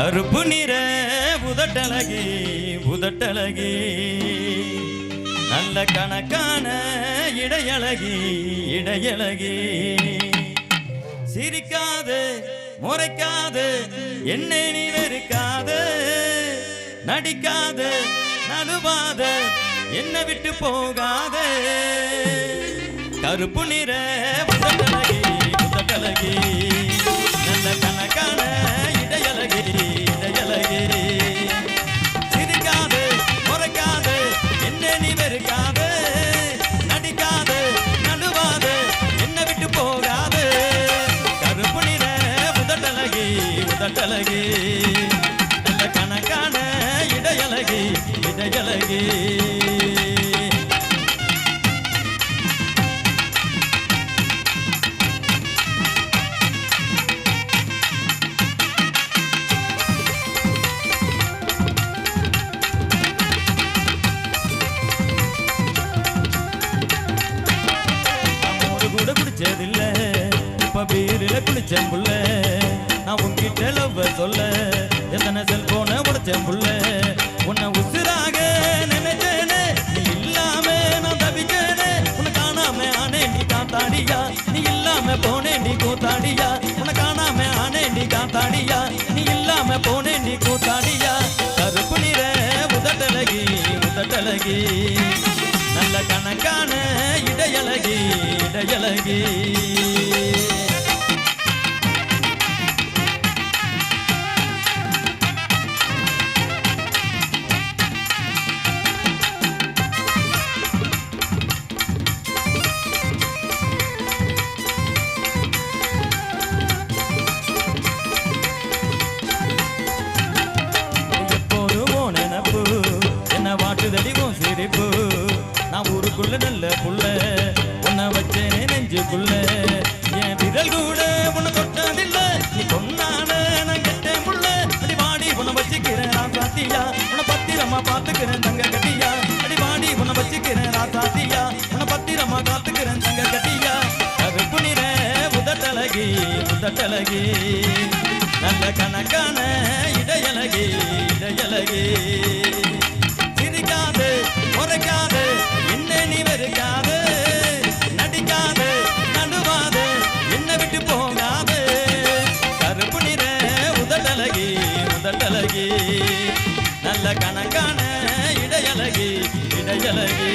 அறுப்பு நிற உதட்டழகி உதட்டழகி. நல்ல கணக்கான இடையழகி இடையழகி. சிரிக்காது முறைக்காது என்னை நீ வெறுக்காது. நடிக்காது நழுவாத என்ன விட்டு போகாத. கருப்பு நிற புதட்டழகி புதட்டழகி இடையலகி நல்ல கணக்கான இடையலகி இடையலகி. குடிச்சதில்லை இப்ப பீரில குளிச்சம்புள்ள நான் உன்கிட்ட லவ் சொல்ல எத்தனை செல்போனை உடைச்சேன் புள்ள. உன்னை உசுராக நினைச்சேனே நீ இல்லாம நான் தவிச்சேனே உன்னை காணாம ஆனே நீ காத்தாடியா? நீ இல்லாம போனே நீ கூத்தாடியா? உன்னை காணாம ஆனே நீ காத்தாடியா? நீ இல்லாம போனே நீ கூத்தாடியா? கருப்பு நிற உதட்டழகி உதட்டழகி நல்ல கணக்கான இடையழகி இடையழகி. ஊருக்குள்ள நல்ல புள்ள உன்னை வச்சேனே நெஞ்சுக்குள்ள. என் விரல் கூட உன்னை தொட்டதில்ல. நீ கொண்டான நான் கெட்டேன் புள்ள. அடி வாடி உன்னை வச்சுக்கிறேன் நான் சாத்தியா? உன்னை பத்திரமா பாத்துக்கிறேன் தங்க கட்டியா? அடி வாடி உன்னை வச்சுக்கிறேன் நான் சாத்தியா? உன்னை பத்திரமா காத்துக்கிறேன் தங்க கட்டியா? அது நிற உதட்டழகி உதட்டழகி. நல்ல கணக்கான இடையல கணக்கான இடையழகி இடையழகி.